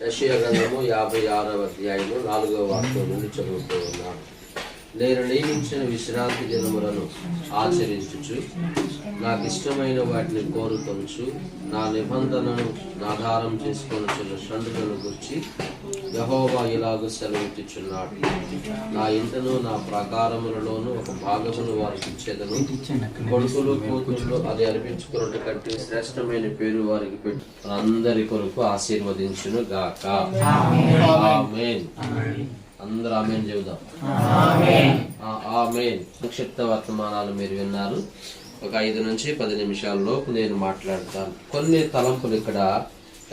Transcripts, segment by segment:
యెషయా గ్రంథము యాభై ఆరవ అధ్యాయము నాలుగవ వాక్యం నుండి చదువుతూ ఉన్నాను నేను నియమించిన విశ్రాంతి దినములను ఆచరించుచు నాకు ఇష్టమైన వాటిని కోరుకొనుచు నా నిబంధనను ఆధారం చేసుకొనుచున్న షండులను గుర్చి యహోవా ఇలాగ సెలవిచ్చుచున్నాడు. నా ఇంటను నా ప్రకారములలోను ఒక భాగమును వారికి ఇచ్చేదను. కొడుకులు కూతుళ్ళు అది అర్పించుకున్నట్టు కంటే శ్రేష్టమైన పేరు వారికి పెట్టి. అందరి కొరకు ఆశీర్వదించును గాక. అందరూ ఆమెన్ చెబుదాం. ఆమేన్. సంక్షిప్త వర్తమానాలు మీరు విన్నారు. ఒక ఐదు నుంచి పది నిమిషాల్లోపు నేను మాట్లాడతాను. కొన్ని తలంపులు ఇక్కడ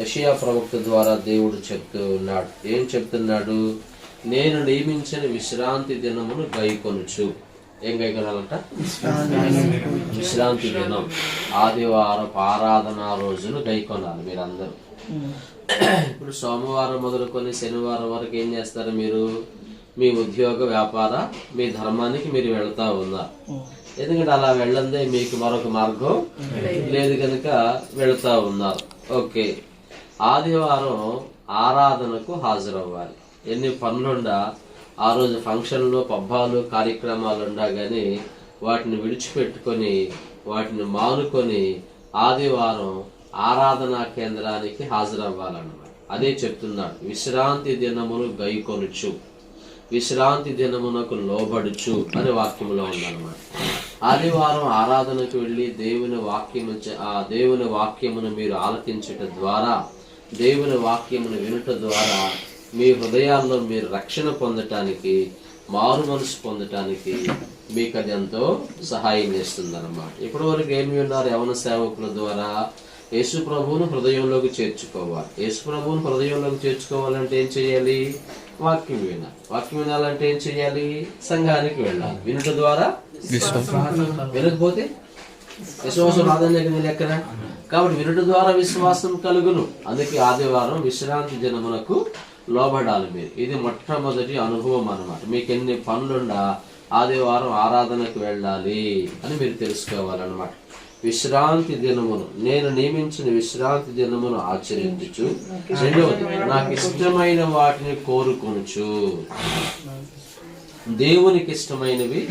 యషియా ప్రవక్త ద్వారా దేవుడు చెప్తూ ఉన్నాడు ఏం చెప్తున్నాడు? నేను నియమించిన విశ్రాంతి దినమును గైకొనుచు. ఏం గైకొనాలంట? విశ్రాంతి దినం. ఆదివారం ఆరాధన రోజును గైకొనాలి మీరందరూ. ఇప్పుడు సోమవారం మొదలుకొని శనివారం వరకు ఏం చేస్తారు మీరు? మీ ఉద్యోగ వ్యాపార మీ ధర్మానికి మీరు వెళ్తా ఉన్నారు. ఎందుకంటే అలా వెళ్ళందే మీకు మరొక మార్గం. లేదు కనుక వెళ్తా ఉన్నారు. ఓకే. ఆదివారం ఆరాధనకు హాజరవ్వాలి. ఎన్ని పనులుండా ఆ రోజు ఫంక్షన్లు పబ్బాలు కార్యక్రమాలు ఉండా కానీ వాటిని విడిచిపెట్టుకొని వాటిని మానుకొని ఆదివారం ఆరాధనా కేంద్రానికి హాజరవ్వాలన్నమాట. అదే చెప్తున్నాడు. విశ్రాంతి దినమును గైకొనుచు. విశ్రాంతి దినమునకు లోబడుచు అనే వాక్యంలో ఉందన్నమాట. ఆదివారం ఆరాధనకు వెళ్ళి దేవుని వాక్యము ఆ దేవుని వాక్యమును మీరు ఆలకించుట ద్వారా దేవుని వాక్యమును వినుట ద్వారా మీ హృదయాల్లో మీరు రక్షణ పొందటానికి మారు మనసు పొందటానికి మీకు అది ఎంతో సహాయం చేస్తుంది అనమాట ఇప్పటి వరకు ఏమి ఉన్నారు? యవన సేవకుల ద్వారా యేసు ప్రభువును హృదయంలోకి చేర్చుకోవాలి. యేసు ప్రభువును హృదయంలోకి చేర్చుకోవాలంటే ఏం చేయాలి? వాక్యం వినాలి. వాక్యం వినాలంటే ఏం చేయాలి? సంఘానికి వెళ్ళాలి. వినుట ద్వారా వినకపోతే విశ్వాసం రాదని లెక్కన కాబట్టి వినుట ద్వారా విశ్వాసం కలుగును. అందుకే ఆదివారం విశ్రాంతి జనమునకు లోబడాలి మీరు. ఇది మొట్టమొదటి అనుభవం అనమాట మీకు ఎన్ని పనులుండా ఆదివారం ఆరాధనకు వెళ్ళాలి అని మీరు తెలుసుకోవాలన్నమాట. విశ్రాంతి దినమును నేను నియమించిన విశ్రాంతి దినమును ఆచరించు రెండవది నాకు ఇష్టమైన వాటిని కోరుకొనుచు. దేవునికి ఇష్టమైనవి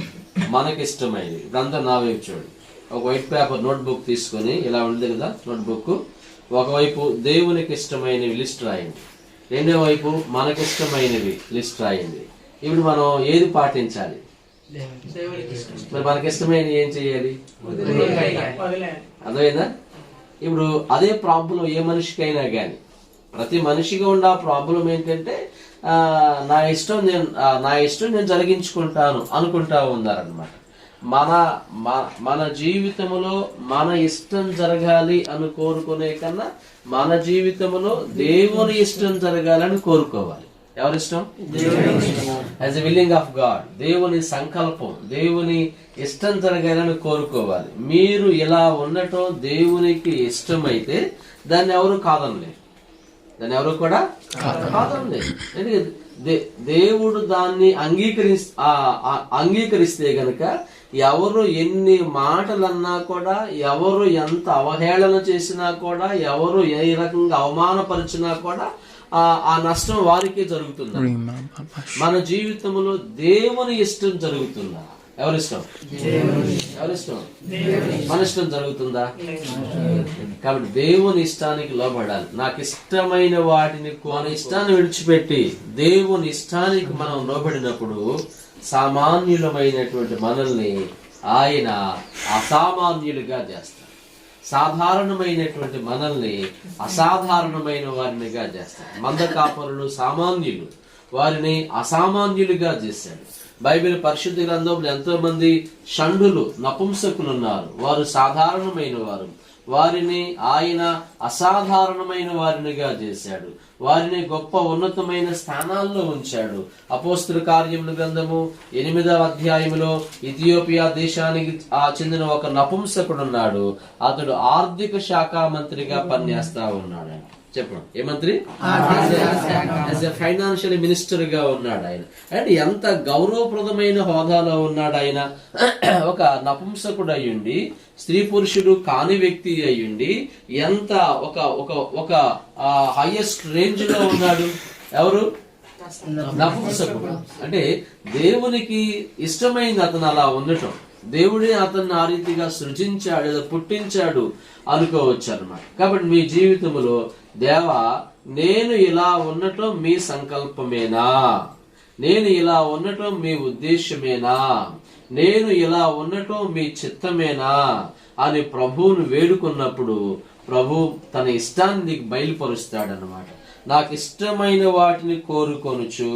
మనకిష్టమైనవి. ఇదంతా నావే చూడు ఒక వైట్ పేపర్ నోట్ బుక్ తీసుకొని ఇలా ఉంది కదా నోట్ బుక్ ఒకవైపు దేవునికి ఇష్టమైనవి లిస్ట్ రాయండి. రెండో వైపు మనకి ఇష్టమైనవి లిస్ట్ రాయండి. ఇప్పుడు మనం ఏది పాటించాలి? మరి మనకి ఇష్టమైన ఏం చేయాలి? అర్థమైందా? ఇప్పుడు అదే ప్రాబ్లం ఏ మనిషికైనా కానీ ప్రతి మనిషిగా ఉన్న ప్రాబ్లం ఏంటంటే నా ఇష్టం నేను నా ఇష్టం నేను జరిగించుకుంటాను అనుకుంటా ఉన్నారనమాట మన మన జీవితంలో మన ఇష్టం జరగాలి అని కోరుకునే కన్నా మన జీవితంలో దేవుని ఇష్టం జరగాలని కోరుకోవాలి. ఎవరిష్టం? As a willing of God దేవుని సంకల్పం దేవుని ఇష్టం జరగాలని కోరుకోవాలి. మీరు ఇలా ఉండటం దేవునికి ఇష్టమైతే దాన్ని ఎవరు కాదనలేరు. దాన్ని ఎవరు కూడా కాదనలేదు ఎందుకంటే దే- దేవుడు దాన్ని ఆ- అంగీకరిస్తే గనక ఎవరు ఎన్ని మాటలన్నా కూడా ఎవరు ఎంత అవహేళన చేసినా కూడా ఎవరు ఏ రకంగా అవమానపరిచినా కూడా ఆ ఆ నష్టం వారికే జరుగుతుంది? మన జీవితంలో దేవుని ఇష్టం జరుగుతుందా? ఎవరిష్టం? ఎవరిష్టం? మన ఇష్టం జరుగుతుందా? కాబట్టి దేవుని ఇష్టానికి లోబడాలి. నాకు ఇష్టమైన వాటిని మన ఇష్టాన్ని విడిచిపెట్టి దేవుని ఇష్టానికి మనం లోబడినప్పుడు సామాన్యులమైనటువంటి మనల్ని ఆయన అసామాన్యులుగా చేస్తాడు. సాధారణమైనటువంటి మనల్ని అసాధారణమైన వారినిగా చేస్తాడు. మంద కాపరులు సామాన్యులు వారిని అసామాన్యులుగా చేశాడు. బైబిల్ పరిశుద్ధ గ్రంథంలో ఎంతో మంది షండులు నపుంసకులు ఉన్నారు వారు సాధారణమైన వారు. వారిని ఆయన అసాధారణమైన వారినిగా చేశాడు. వారిని గొప్ప ఉన్నతమైన స్థానాల్లో ఉంచాడు. అపోస్తుల కార్యముల గ్రంథము ఎనిమిదవ అధ్యాయములో ఇథియోపియా దేశానికి ఆ చెందిన ఒక నపుంసకుడు ఉన్నాడు అతడు ఆర్థిక శాఖ మంత్రిగా పనిచేస్తా ఉన్నాడు చెప్పండి. ఏ మంత్రి? ఫైనాన్షియల్ మినిస్టర్గా ఉన్నాడు ఆయన. అండ్ ఎంత గౌరవప్రదమైన హోదాలో ఉన్నాడు ఆయన. ఒక నపుంసకుడు అయ్యుండి స్త్రీ పురుషుడు కాని వ్యక్తి అయ్యుండి ఎంత ఒక ఒక ఒక హైయెస్ట్ రేంజ్లో ఉన్నాడు? ఎవరు? నపుంసకుడు. అంటే దేవునికి ఇష్టమైంది అతను అలా ఉండటం. దేవుడే అతన్ని ఆ రీతిగా సృజించాడు లేదా పుట్టించాడు అనుకోవచ్చు అనమాట కాబట్టి మీ జీవితంలో దేవా నేను ఇలా ఉండటం మీ సంకల్పమేనా? నేను ఇలా ఉండటం మీ ఉద్దేశమేనా? నేను ఇలా ఉండటం మీ చిత్తమేనా? అని ప్రభువును వేడుకున్నప్పుడు ప్రభు తన ఇష్టాన్ని బయలుపరుస్తాడనమాట నాకు ఇష్టమైన వాటిని కోరుకొనుచు.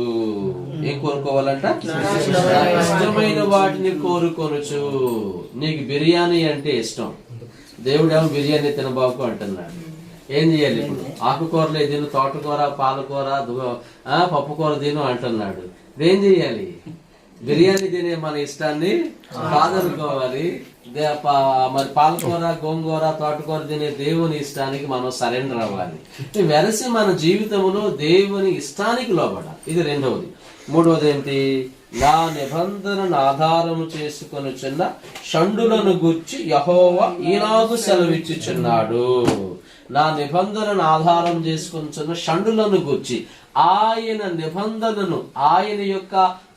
ఏం కోరుకోవాలంట? నాకు ఇష్టమైన వాటిని కోరుకొనుచు. నీకు బిర్యానీ అంటే ఇష్టం. దేవుడేమో బిర్యానీ తినబాకు అంటున్నాడు. ఏం చేయాలి ఇప్పుడు? ఆకుకూరలే తిను తోటకూర పాలకూర దు- ఆ, పప్పుకూర తిను అంటున్నాడు. ఏం చేయాలి? బిర్యానీ తినే మన ఇష్టాన్ని కాదనుకోవాలి మరి పాలకూర గోంగూర తోటకూర తినే దేవుని ఇష్టానికి మనం సరెండర్ అవ్వాలి. వెరసి మన జీవితంలో దేవుని ఇష్టానికి లోబడాలి. ఇది రెండవది. మూడవది ఏంటి? నా నిబంధనను ఆధారము చేసుకొని చిన్న షండులను గుర్చి యహోవ ఈనాగు సెలవిచ్చుచున్నాడు. నా నిబంధనను ఆధారం చేసుకొని షండులను గుర్చి ఆయన నిబంధనను ఆయన యొక్క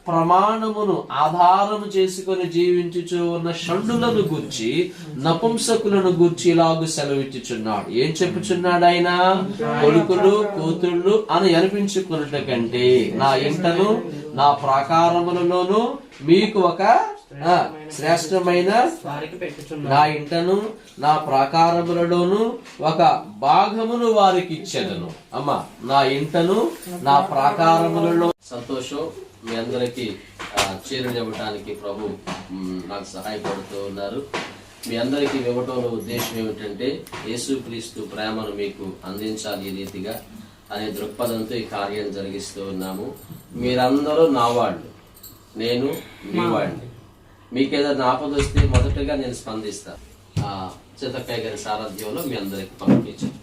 ప్రమాణమును ఆధారము చేసుకొని జీవించుచు ఉన్న షండులను గుర్చి నపుంసకులను గుర్చి ఇలాగు సెలవిచ్చుచున్నాడు. ఏం చెప్పుచున్నాడు ఆయన? కొడుకులు కూతుళ్ళు అని అనిపించుకున్నట కంటే నా ఇంటను నా ప్రాకారములలోను మీకు ఒక శ్రేష్టమైన నా ఇంటను నా ప్రాకారములలోను ఒక భాగమును వారికి ఇచ్చేదను అమ్మా నా ఇంటను నా ప్రాకారములలో సంతోషం మీ అందరికి చేరునివ్వటానికి ప్రభు నాకు సహాయపడుతూ ఉన్నారు. మీ అందరికీ ఇవ్వటంలో ఉద్దేశం ఏమిటంటే యేసుక్రీస్తు ప్రేమను మీకు అందించాలి ఈ రీతిగా అనే దృక్పథంతో ఈ కార్యం జరిగిస్తూ ఉన్నాము. మీరందరూ నా వాళ్ళు. నేను మీ వాడిని మీకు ఏదైనా ఆపద వస్తే మొదటగా నేను స్పందిస్తాను ఆ, చితక్కయ్య గారి సారథ్యంలో మీ అందరికి పంపించాను